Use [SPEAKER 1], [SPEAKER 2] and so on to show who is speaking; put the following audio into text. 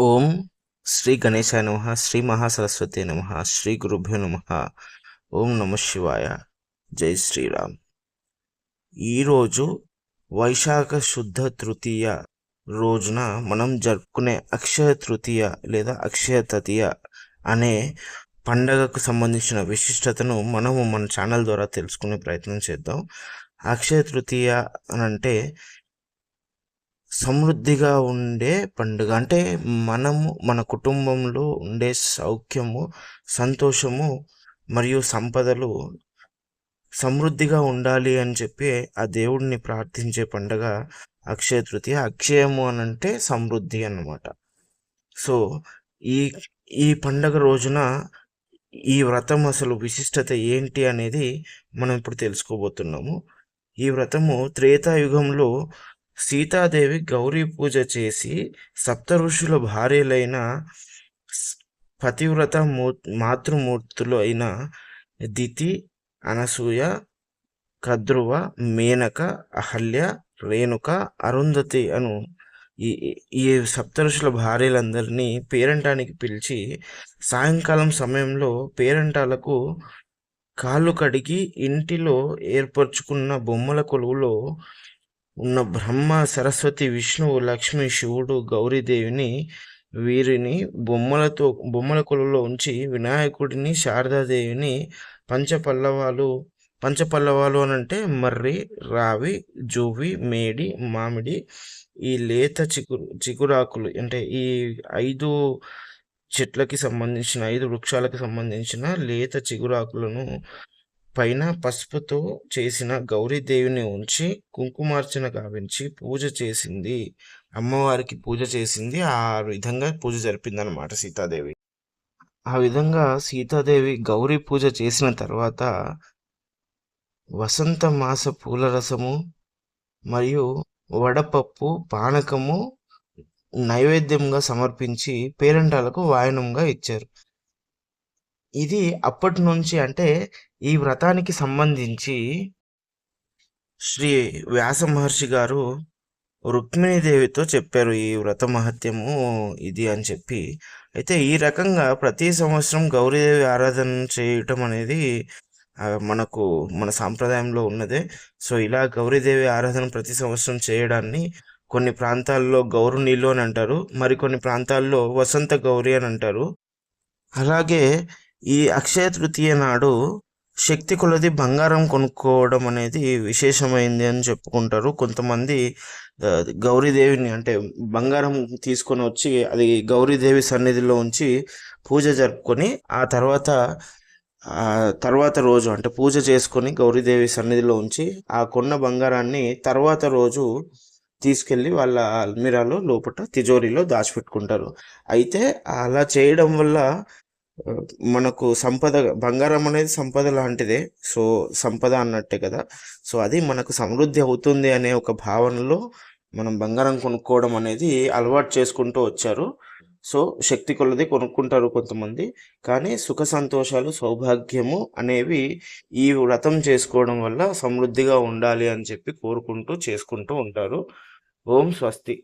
[SPEAKER 1] ఓం శ్రీ గణేశాయ నమ శ్రీ మహాసరస్వతి నమ శ్రీ గురుభ్యో నమ. ఓం నమ శివాయ. జై శ్రీరామ్. ఈరోజు వైశాఖ శుద్ధ తృతీయ రోజున మనం జరుపుకునే అక్షయ తృతీయ లేదా అక్షయ తృతీయ అనే పండగకు సంబంధించిన విశిష్టతను మనము మన ఛానల్ ద్వారా తెలుసుకునే ప్రయత్నం చేద్దాం. అక్షయ తృతీయ అని అంటే సమృద్ధిగా ఉండే పండుగ. అంటే మనము మన కుటుంబంలో ఉండే సౌఖ్యము సంతోషము మరియు సంపదలు సమృద్ధిగా ఉండాలి అని చెప్పి ఆ దేవుడిని ప్రార్థించే పండుగ అక్షయ తృతీయ. అక్షయము అని అంటే సమృద్ధి అన్నమాట. సో ఈ ఈ పండగ రోజున ఈ వ్రతం అసలు విశిష్టత ఏంటి అనేది మనం ఇప్పుడు తెలుసుకోబోతున్నాము. ఈ వ్రతము త్రేతాయుగంలో సీతాదేవి గౌరీ పూజ చేసి సప్త ఋషుల భార్యలైన పతివ్రత మూ మాతృమూర్తులు అయిన దితి అనసూయ కద్రువ మేనక అహల్య రేణుక అరుంధతి అను ఈ ఈ సప్తఋషుల భార్యలందరినీ పేరంటానికి పిలిచి సాయంకాలం సమయంలో పేరంటాలకు కాళ్ళు కడిగి ఇంటిలో ఏర్పరచుకున్న బొమ్మల కొలువులో ఉన్న బ్రహ్మ సరస్వతి విష్ణువు లక్ష్మి శివుడు గౌరీదేవిని వీరిని బొమ్మలతో బొమ్మల కొలువులో ఉంచి వినాయకుడిని శారదాదేవిని పంచపల్లవాలు పంచపల్లవాలు అని అంటే మర్రి రావి జువ్వి మేడి మామిడి ఈ లేత చిగురు చిగురాకులు అంటే ఈ ఐదు చెట్లకి సంబంధించిన ఐదు వృక్షాలకు సంబంధించిన లేత చిగురాకులను పైన పసుపుతో చేసిన గౌరీదేవిని ఉంచి కుంకుమార్చన గావించి పూజ చేసింది. అమ్మవారికి పూజ చేసింది. ఆ విధంగా పూజ జరిపిందనమాట సీతాదేవి. ఆ విధంగా సీతాదేవి గౌరీ పూజ చేసిన తర్వాత వసంత మాస పూల రసము మరియు వడపప్పు పానకము నైవేద్యంగా సమర్పించి పేరెంటాలకు వాయనంగా ఇచ్చారు. ఇది అప్పటి నుంచి అంటే ఈ వ్రతానికి సంబంధించి శ్రీ వ్యాస మహర్షి గారు రుక్మిణీదేవితో చెప్పారు ఈ వ్రత మహత్యము ఇది అని చెప్పి. అయితే ఈ రకంగా ప్రతి సంవత్సరం గౌరీదేవి ఆరాధన చేయటం అనేది మనకు మన సాంప్రదాయంలో ఉన్నదే. సో ఇలా గౌరీదేవి ఆరాధన ప్రతి సంవత్సరం చేయడాన్ని కొన్ని ప్రాంతాల్లో గౌరునీళ్ళు అని అంటారు మరికొన్ని ప్రాంతాల్లో వసంత గౌరి అని అంటారు. అలాగే ఈ అక్షయ తృతీయ నాడు శక్తి కొలది బంగారం కొనుక్కోవడం అనేది విశేషమైంది అని చెప్పుకుంటారు. కొంతమంది గౌరీదేవిని అంటే బంగారం తీసుకొని వచ్చి అది గౌరీదేవి సన్నిధిలో ఉంచి పూజ జరుపుకొని ఆ తర్వాత తర్వాత రోజు అంటే పూజ చేసుకొని గౌరీదేవి సన్నిధిలో ఉంచి ఆ కొన్న బంగారాన్ని తర్వాత రోజు తీసుకెళ్ళి వాళ్ళ అల్మిరాలో లోపల తిజోరీలో దాచిపెట్టుకుంటారు. అయితే అలా చేయడం వల్ల మనకు సంపద బంగారం అనేది సంపద లాంటిదే. సో సంపద అన్నట్టే కదా. సో అది మనకు సమృద్ధి అవుతుంది అనే ఒక భావనలో మనం బంగారం కొనుక్కోవడం అనేది అలవాటు చేసుకుంటూ వచ్చారు. సో శక్తి కొలది కొనుక్కుంటారు కొంతమంది. కానీ సుఖ సంతోషాలు సౌభాగ్యము అనేవి ఈ వ్రతం చేసుకోవడం వల్ల సమృద్ధిగా ఉండాలి అని చెప్పి కోరుకుంటూ చేసుకుంటూ ఉంటారు. ఓం స్వస్తి.